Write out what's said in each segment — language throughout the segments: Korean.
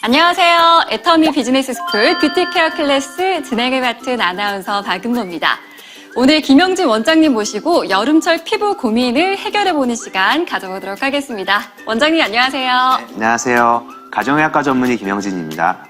안녕하세요. 애터미 비즈니스 스쿨 뷰티 케어 클래스 진행을 맡은 아나운서 박은모입니다. 오늘 김영진 원장님 모시고 여름철 피부 고민을 해결해보는 시간 가져보도록 하겠습니다. 원장님 안녕하세요. 안녕하세요. 가정의학과 전문의 김영진입니다.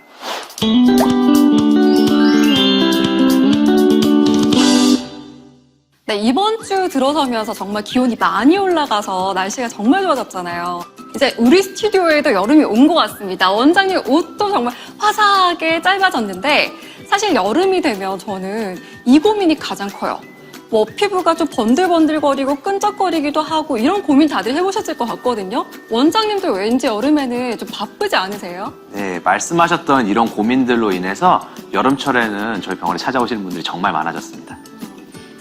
네, 이번 주 들어서면서 정말 기온이 많이 올라가서 날씨가 정말 좋아졌잖아요. 이제 우리 스튜디오에도 여름이 온 것 같습니다. 원장님 옷도 정말 화사하게 짧아졌는데 사실 여름이 되면 저는 이 고민이 가장 커요. 뭐 피부가 좀 번들번들거리고 끈적거리기도 하고 이런 고민 다들 해보셨을 것 같거든요. 원장님도 왠지 여름에는 좀 바쁘지 않으세요? 네, 말씀하셨던 이런 고민들로 인해서 여름철에는 저희 병원에 찾아오시는 분들이 정말 많아졌습니다.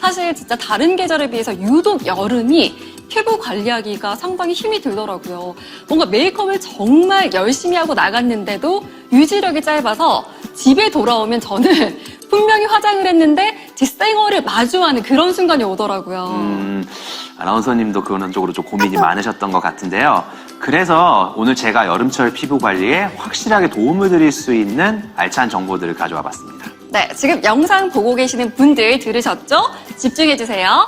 사실 진짜 다른 계절에 비해서 유독 여름이 피부 관리하기가 상당히 힘이 들더라고요. 뭔가 메이크업을 정말 열심히 하고 나갔는데도 유지력이 짧아서 집에 돌아오면 저는 분명히 화장을 했는데 제 쌩얼을 마주하는 그런 순간이 오더라고요. 음, 아나운서님도 그런 쪽으로 좀 고민이 많으셨던 것 같은데요. 그래서 오늘 제가 여름철 피부 관리에 확실하게 도움을 드릴 수 있는 알찬 정보들을 가져와 봤습니다. 네, 지금 영상 보고 계시는 분들 들으셨죠? 집중해 주세요.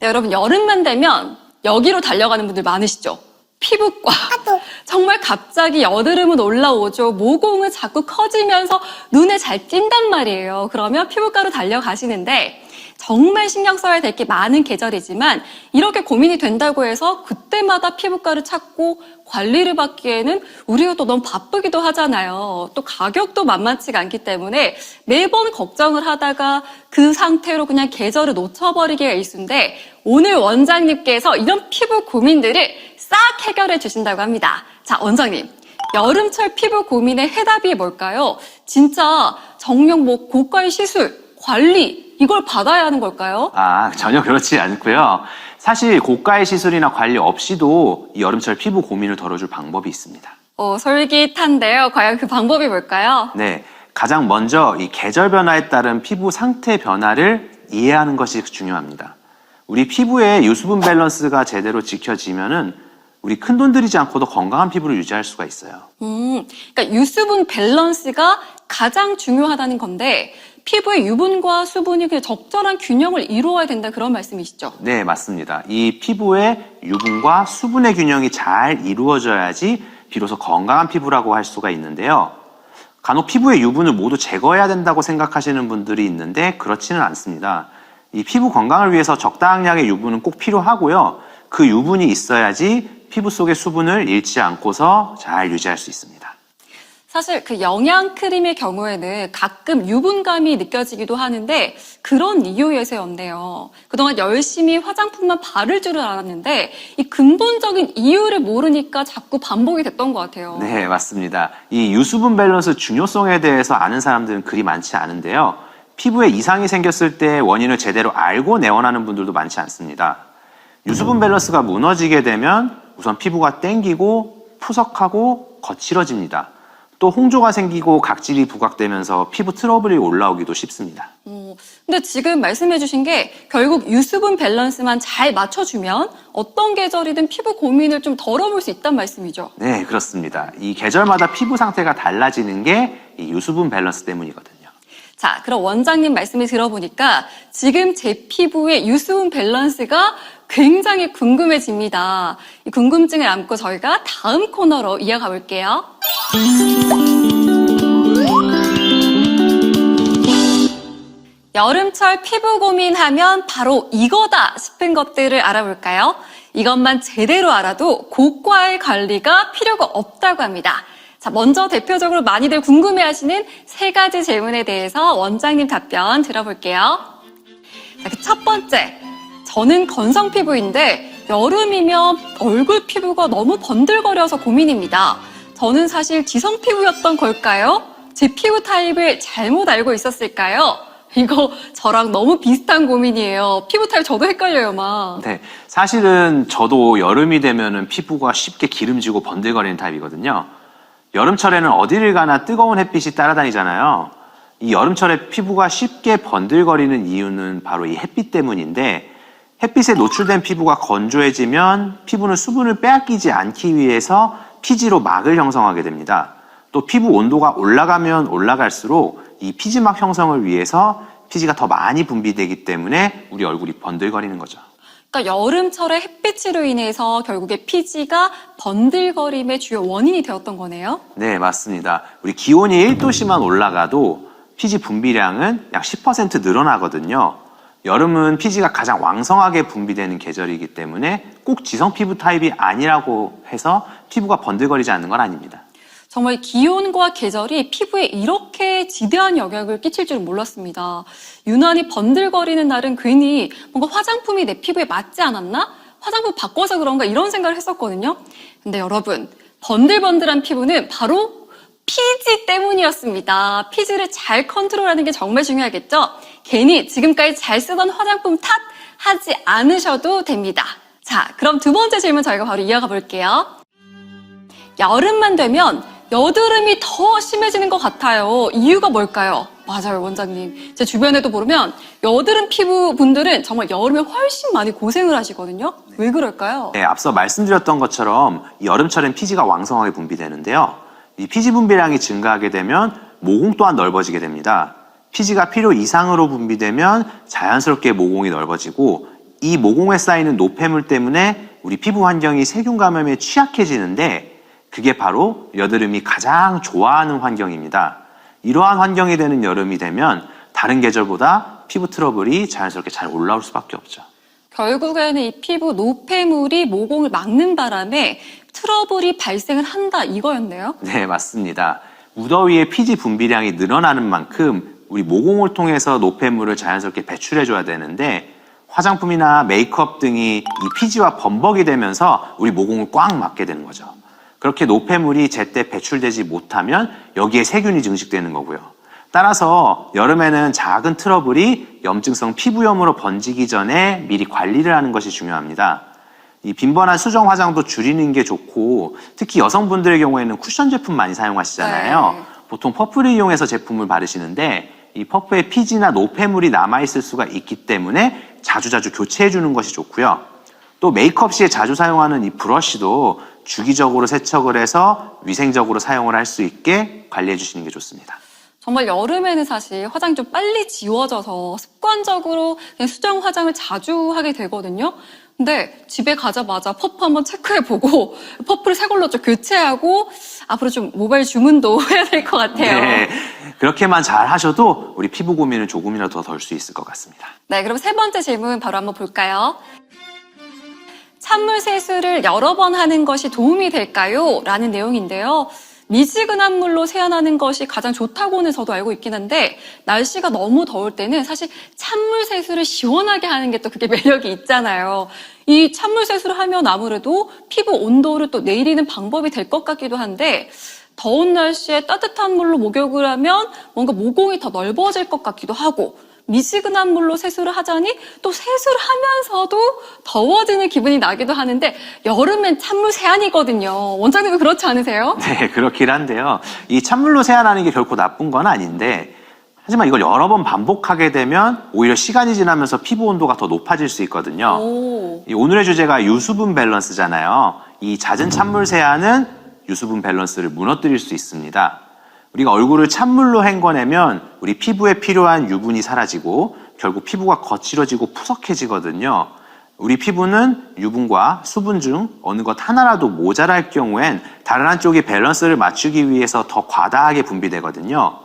네, 여러분 여름만 되면 여기로 달려가는 분들 많으시죠? 피부과. 정말 갑자기 여드름은 올라오죠. 모공은 자꾸 커지면서 눈에 잘 띈단 말이에요. 그러면 피부과로 달려가시는데 정말 신경 써야 될 게 많은 계절이지만 이렇게 고민이 된다고 해서 그때마다 피부과를 찾고 관리를 받기에는 우리가 또 너무 바쁘기도 하잖아요. 또 가격도 만만치가 않기 때문에 매번 걱정을 하다가 그 상태로 그냥 계절을 놓쳐버리기가 일수인데 오늘 원장님께서 이런 피부 고민들을 싹 해결해 주신다고 합니다. 자, 원장님. 여름철 피부 고민의 해답이 뭘까요? 진짜 정녕 뭐 고가의 시술, 관리 이걸 받아야 하는 걸까요? 아, 전혀 그렇지 않고요. 사실 고가의 시술이나 관리 없이도 이 여름철 피부 고민을 덜어줄 방법이 있습니다. 어, 솔깃한데요. 과연 그 방법이 뭘까요? 네, 가장 먼저 이 계절 변화에 따른 피부 상태 변화를 이해하는 것이 중요합니다. 우리 피부의 유수분 밸런스가 제대로 지켜지면은 우리 큰 돈 들이지 않고도 건강한 피부를 유지할 수가 있어요. 음, 그러니까 유수분 밸런스가 가장 중요하다는 건데 피부의 유분과 수분이 그 적절한 균형을 이루어야 된다 그런 말씀이시죠? 네, 맞습니다. 이 피부의 유분과 수분의 균형이 잘 이루어져야지 비로소 건강한 피부라고 할 수가 있는데요. 간혹 피부의 유분을 모두 제거해야 된다고 생각하시는 분들이 있는데 그렇지는 않습니다. 이 피부 건강을 위해서 적당량의 유분은 꼭 필요하고요. 그 유분이 있어야지 피부 속의 수분을 잃지 않고서 잘 유지할 수 있습니다. 사실 그 영양 크림의 경우에는 가끔 유분감이 느껴지기도 하는데 그런 이유에서였네요. 그동안 열심히 화장품만 바를 줄을 알았는데 이 근본적인 이유를 모르니까 자꾸 반복이 됐던 것 같아요. 네, 맞습니다. 이 유수분 밸런스 중요성에 대해서 아는 사람들은 그리 많지 않은데요. 피부에 이상이 생겼을 때 원인을 제대로 알고 내원하는 분들도 많지 않습니다. 유수분 밸런스가 무너지게 되면 우선 피부가 땡기고 푸석하고 거칠어집니다. 또 홍조가 생기고 각질이 부각되면서 피부 트러블이 올라오기도 쉽습니다. 어, 근데 지금 말씀해주신 게 결국 유수분 밸런스만 잘 맞춰주면 어떤 계절이든 피부 고민을 좀 덜어볼 수 있단 말씀이죠. 네, 그렇습니다. 이 계절마다 피부 상태가 달라지는 게 이 유수분 밸런스 때문이거든요. 자, 그럼 원장님 말씀을 들어보니까 지금 제 피부의 유수분 밸런스가 굉장히 궁금해집니다. 이 궁금증을 안고 저희가 다음 코너로 이어가 볼게요. 여름철 피부 고민하면 바로 이거다 싶은 것들을 알아볼까요? 이것만 제대로 알아도 고과의 관리가 필요가 없다고 합니다. 자, 먼저 대표적으로 많이들 궁금해 하시는 세 가지 질문에 대해서 원장님 답변 들어볼게요. 자, 그 첫 번째. 저는 건성 피부인데 여름이면 얼굴 피부가 너무 번들거려서 고민입니다. 저는 사실 지성 피부였던 걸까요? 제 피부 타입을 잘못 알고 있었을까요? 이거 저랑 너무 비슷한 고민이에요. 피부 타입 저도 헷갈려요, 막. 네, 사실은 저도 여름이 되면은 피부가 쉽게 기름지고 번들거리는 타입이거든요. 여름철에는 어디를 가나 뜨거운 햇빛이 따라다니잖아요. 이 여름철에 피부가 쉽게 번들거리는 이유는 바로 이 햇빛 때문인데 햇빛에 노출된 피부가 건조해지면 피부는 수분을 빼앗기지 않기 위해서 피지로 막을 형성하게 됩니다. 또 피부 온도가 올라가면 올라갈수록 이 피지막 형성을 위해서 피지가 더 많이 분비되기 때문에 우리 얼굴이 번들거리는 거죠. 그러니까 여름철에 햇빛으로 인해서 결국에 피지가 번들거림의 주요 원인이 되었던 거네요. 네, 맞습니다. 우리 기온이 1도씨만 올라가도 피지 분비량은 약 10% 늘어나거든요. 여름은 피지가 가장 왕성하게 분비되는 계절이기 때문에 꼭 지성 피부 타입이 아니라고 해서 피부가 번들거리지 않는 건 아닙니다. 정말 기온과 계절이 피부에 이렇게 지대한 영향을 끼칠 줄은 몰랐습니다. 유난히 번들거리는 날은 괜히 뭔가 화장품이 내 피부에 맞지 않았나? 화장품 바꿔서 그런가? 이런 생각을 했었거든요. 근데 여러분, 번들번들한 피부는 바로 피지 때문이었습니다. 피지를 잘 컨트롤하는 게 정말 중요하겠죠? 괜히 지금까지 잘 쓰던 화장품 탓 하지 않으셔도 됩니다. 자, 그럼 두 번째 질문 저희가 바로 이어가 볼게요. 여름만 되면 여드름이 더 심해지는 것 같아요. 이유가 뭘까요? 맞아요, 원장님. 제 주변에도 보면 여드름 피부 분들은 정말 여름에 훨씬 많이 고생을 하시거든요. 왜 그럴까요? 네, 앞서 말씀드렸던 것처럼 이 여름철엔 피지가 왕성하게 분비되는데요. 이 피지 분비량이 증가하게 되면 모공 또한 넓어지게 됩니다. 피지가 필요 이상으로 분비되면 자연스럽게 모공이 넓어지고 이 모공에 쌓이는 노폐물 때문에 우리 피부 환경이 세균 감염에 취약해지는데 그게 바로 여드름이 가장 좋아하는 환경입니다. 이러한 환경이 되는 여름이 되면 다른 계절보다 피부 트러블이 자연스럽게 잘 올라올 수밖에 없죠. 결국에는 이 피부 노폐물이 모공을 막는 바람에 트러블이 발생을 한다 이거였네요. 네, 맞습니다. 무더위에 피지 분비량이 늘어나는 만큼 우리 모공을 통해서 노폐물을 자연스럽게 배출해줘야 되는데 화장품이나 메이크업 등이 이 피지와 범벅이 되면서 우리 모공을 꽉 막게 되는 거죠. 그렇게 노폐물이 제때 배출되지 못하면 여기에 세균이 증식되는 거고요. 따라서 여름에는 작은 트러블이 염증성 피부염으로 번지기 전에 미리 관리를 하는 것이 중요합니다. 이 빈번한 수정 화장도 줄이는 게 좋고 특히 여성분들의 경우에는 쿠션 제품 많이 사용하시잖아요. 네. 보통 퍼프를 이용해서 제품을 바르시는데 이 퍼프에 피지나 노폐물이 남아있을 수가 있기 때문에 자주자주 교체해 주는 것이 좋고요. 또 메이크업 시에 자주 사용하는 이 브러쉬도 주기적으로 세척을 해서 위생적으로 사용을 할 수 있게 관리해 주시는 게 좋습니다. 정말 여름에는 사실 화장이 좀 빨리 지워져서 습관적으로 그냥 수정 화장을 자주 하게 되거든요. 근데 집에 가자마자 퍼프 한번 체크해보고 퍼프를 새 걸로 좀 교체하고 앞으로 좀 모바일 주문도 해야 될 것 같아요. 네, 그렇게만 잘 하셔도 우리 피부 고민을 조금이라도 더 덜 수 있을 것 같습니다. 네, 그럼 세 번째 질문 바로 한번 볼까요? 찬물 세수를 여러 번 하는 것이 도움이 될까요? 라는 내용인데요. 미지근한 물로 세안하는 것이 가장 좋다고는 저도 알고 있긴 한데 날씨가 너무 더울 때는 사실 찬물 세수를 시원하게 하는 게 또 그게 매력이 있잖아요. 이 찬물 세수를 하면 아무래도 피부 온도를 또 내리는 방법이 될 것 같기도 한데 더운 날씨에 따뜻한 물로 목욕을 하면 뭔가 모공이 더 넓어질 것 같기도 하고 미지근한 물로 세수를 하자니 또 세수를 하면서도 더워지는 기분이 나기도 하는데 여름엔 찬물 세안이거든요. 원장님은 그렇지 않으세요? 네, 그렇긴 한데요. 이 찬물로 세안하는 게 결코 나쁜 건 아닌데, 하지만 이걸 여러 번 반복하게 되면 오히려 시간이 지나면서 피부 온도가 더 높아질 수 있거든요. 오. 이 오늘의 주제가 유수분 밸런스잖아요. 이 잦은 찬물 세안은 유수분 밸런스를 무너뜨릴 수 있습니다. 우리가 얼굴을 찬물로 헹궈내면 우리 피부에 필요한 유분이 사라지고 결국 피부가 거칠어지고 푸석해지거든요. 우리 피부는 유분과 수분 중 어느 것 하나라도 모자랄 경우엔 다른 한쪽이 밸런스를 맞추기 위해서 더 과다하게 분비되거든요.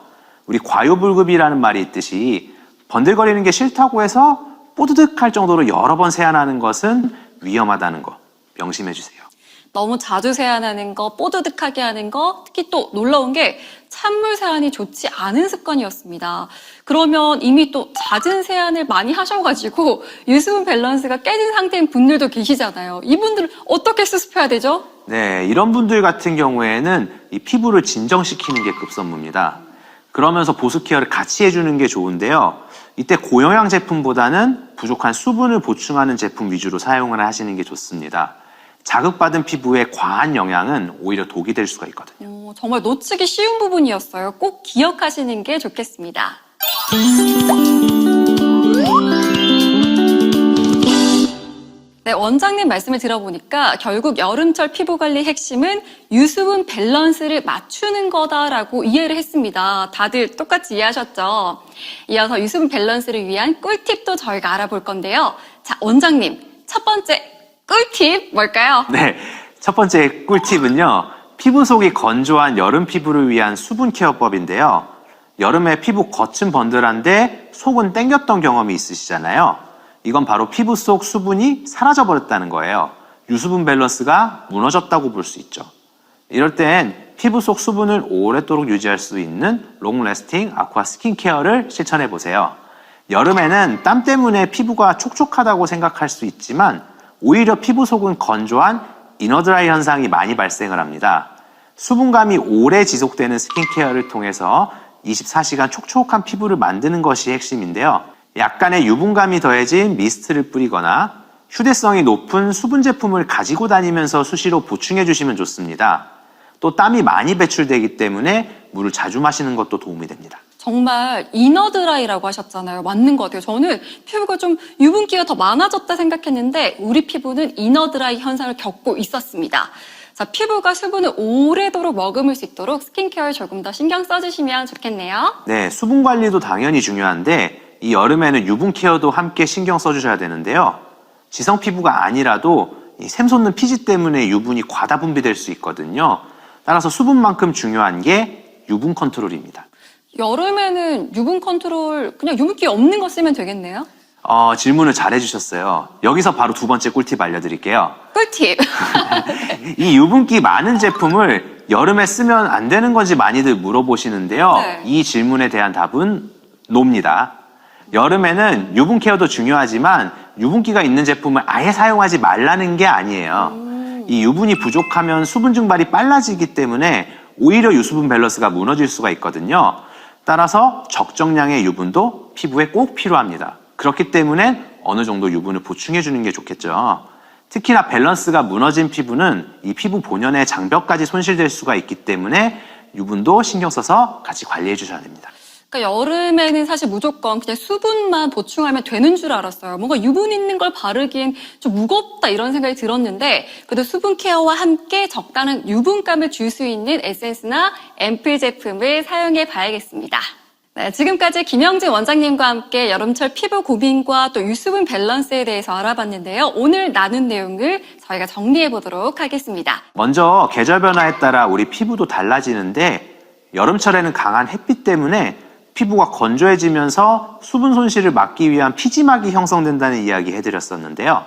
우리 과요불급이라는 말이 있듯이 번들거리는 게 싫다고 해서 뽀드득할 정도로 여러 번 세안하는 것은 위험하다는 거 명심해 주세요. 너무 자주 세안하는 거, 뽀드득하게 하는 거, 특히 또 놀라운 게 찬물 세안이 좋지 않은 습관이었습니다. 그러면 이미 또 잦은 세안을 많이 하셔가지고 유수분 밸런스가 깨진 상태인 분들도 계시잖아요. 이분들 어떻게 수습해야 되죠? 네, 이런 분들 같은 경우에는 이 피부를 진정시키는 게 급선무입니다. 그러면서 보습 케어를 같이 해주는 게 좋은데요. 이때 고영양 제품보다는 부족한 수분을 보충하는 제품 위주로 사용을 하시는 게 좋습니다. 자극받은 피부에 과한 영양은 오히려 독이 될 수가 있거든요. 오, 어, 정말 놓치기 쉬운 부분이었어요. 꼭 기억하시는 게 좋겠습니다. 네, 원장님 말씀을 들어보니까 결국 여름철 피부 관리 핵심은 유수분 밸런스를 맞추는 거다라고 이해를 했습니다. 다들 똑같이 이해하셨죠? 이어서 유수분 밸런스를 위한 꿀팁도 저희가 알아볼 건데요. 자, 원장님, 첫 번째 꿀팁 뭘까요? 네. 첫 번째 꿀팁은요. 피부 속이 건조한 여름 피부를 위한 수분 케어법인데요. 여름에 피부 겉은 번들한데 속은 땡겼던 경험이 있으시잖아요. 이건 바로 피부 속 수분이 사라져 버렸다는 거예요. 유수분 밸런스가 무너졌다고 볼 수 있죠. 이럴 땐 피부 속 수분을 오랫도록 유지할 수 있는 롱래스팅 아쿠아 스킨케어를 실천해 보세요. 여름에는 땀 때문에 피부가 촉촉하다고 생각할 수 있지만 오히려 피부 속은 건조한 이너드라이 현상이 많이 발생을 합니다. 수분감이 오래 지속되는 스킨케어를 통해서 24시간 촉촉한 피부를 만드는 것이 핵심인데요. 약간의 유분감이 더해진 미스트를 뿌리거나 휴대성이 높은 수분 제품을 가지고 다니면서 수시로 보충해 주시면 좋습니다. 또 땀이 많이 배출되기 때문에 물을 자주 마시는 것도 도움이 됩니다. 정말 이너드라이라고 하셨잖아요. 맞는 것 같아요. 저는 피부가 좀 유분기가 더 많아졌다 생각했는데 우리 피부는 이너드라이 현상을 겪고 있었습니다. 자, 피부가 수분을 오래도록 머금을 수 있도록 스킨케어를 조금 더 신경 써주시면 좋겠네요. 네, 수분 관리도 당연히 중요한데 이 여름에는 유분 케어도 함께 신경 써주셔야 되는데요. 지성 피부가 아니라도 이 샘솟는 피지 때문에 유분이 과다 분비될 수 있거든요. 따라서 수분만큼 중요한 게 유분 컨트롤입니다. 여름에는 유분 컨트롤 그냥 유분기 없는 거 쓰면 되겠네요. 어, 질문을 잘 해주셨어요. 여기서 바로 두 번째 꿀팁 알려드릴게요. 꿀팁. 이 유분기 많은 제품을 여름에 쓰면 안 되는 건지 많이들 물어보시는데요. 네. 이 질문에 대한 답은 노입니다. 여름에는 유분 케어도 중요하지만 유분기가 있는 제품을 아예 사용하지 말라는 게 아니에요. 이 유분이 부족하면 수분 증발이 빨라지기 때문에 오히려 유수분 밸런스가 무너질 수가 있거든요. 따라서 적정량의 유분도 피부에 꼭 필요합니다. 그렇기 때문에 어느 정도 유분을 보충해 주는 게 좋겠죠. 특히나 밸런스가 무너진 피부는 이 피부 본연의 장벽까지 손실될 수가 있기 때문에 유분도 신경 써서 같이 관리해 주셔야 됩니다. 그러니까 여름에는 사실 무조건 그냥 수분만 보충하면 되는 줄 알았어요. 뭔가 유분 있는 걸 바르기엔 좀 무겁다 이런 생각이 들었는데 그래도 수분 케어와 함께 적당한 유분감을 줄 수 있는 에센스나 앰플 제품을 사용해 봐야겠습니다. 네, 지금까지 김영진 원장님과 함께 여름철 피부 고민과 또 유수분 밸런스에 대해서 알아봤는데요. 오늘 나눈 내용을 저희가 정리해 보도록 하겠습니다. 먼저 계절 변화에 따라 우리 피부도 달라지는데 여름철에는 강한 햇빛 때문에 피부가 건조해지면서 수분 손실을 막기 위한 피지막이 형성된다는 이야기 해드렸었는데요.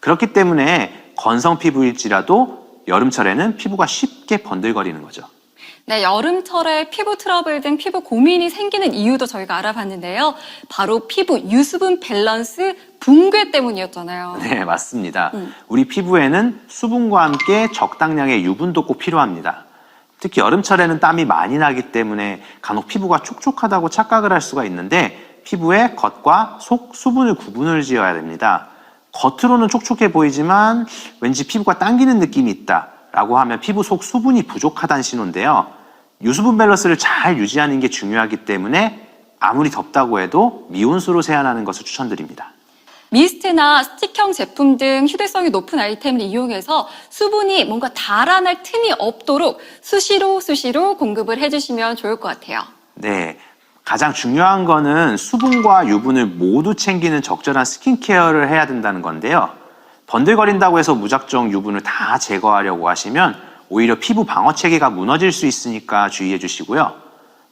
그렇기 때문에 건성 피부일지라도 여름철에는 피부가 쉽게 번들거리는 거죠. 네, 여름철에 피부 트러블 등 피부 고민이 생기는 이유도 저희가 알아봤는데요. 바로 피부 유수분 밸런스 붕괴 때문이었잖아요. 네, 맞습니다. 음. 우리 피부에는 수분과 함께 적당량의 유분도 꼭 필요합니다. 특히 여름철에는 땀이 많이 나기 때문에 간혹 피부가 촉촉하다고 착각을 할 수가 있는데 피부의 겉과 속 수분을 구분을 지어야 됩니다. 겉으로는 촉촉해 보이지만 왠지 피부가 당기는 느낌이 있다 라고 하면 피부 속 수분이 부족하다는 신호인데요. 유수분 밸런스를 잘 유지하는 게 중요하기 때문에 아무리 덥다고 해도 미온수로 세안하는 것을 추천드립니다. 미스트나 스틱형 제품 등 휴대성이 높은 아이템을 이용해서 수분이 뭔가 달아날 틈이 없도록 수시로 수시로 공급을 해주시면 좋을 것 같아요. 네. 가장 중요한 거는 수분과 유분을 모두 챙기는 적절한 스킨케어를 해야 된다는 건데요. 번들거린다고 해서 무작정 유분을 다 제거하려고 하시면 오히려 피부 방어 체계가 무너질 수 있으니까 주의해 주시고요.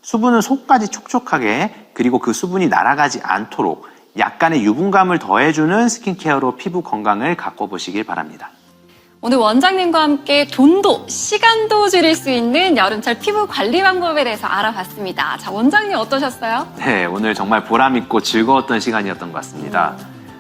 수분은 속까지 촉촉하게 그리고 그 수분이 날아가지 않도록 약간의 유분감을 더해주는 스킨케어로 피부 건강을 가꿔보시길 바랍니다. 오늘 원장님과 함께 돈도 시간도 줄일 수 있는 여름철 피부 관리 방법에 대해서 알아봤습니다. 자, 원장님 어떠셨어요? 네, 오늘 정말 보람있고 즐거웠던 시간이었던 것 같습니다.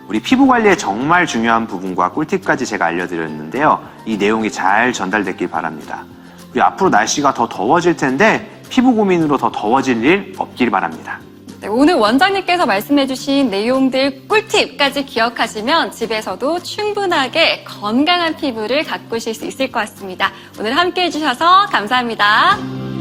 우리 피부 관리의 정말 중요한 부분과 꿀팁까지 제가 알려드렸는데요. 이 내용이 잘 전달됐길 바랍니다. 우리 앞으로 날씨가 더 더워질 텐데 피부 고민으로 더 더워질 일 없길 바랍니다. 네, 오늘 원장님께서 말씀해주신 내용들 꿀팁까지 기억하시면 집에서도 충분하게 건강한 피부를 가꾸실 수 있을 것 같습니다. 오늘 함께 해주셔서 감사합니다.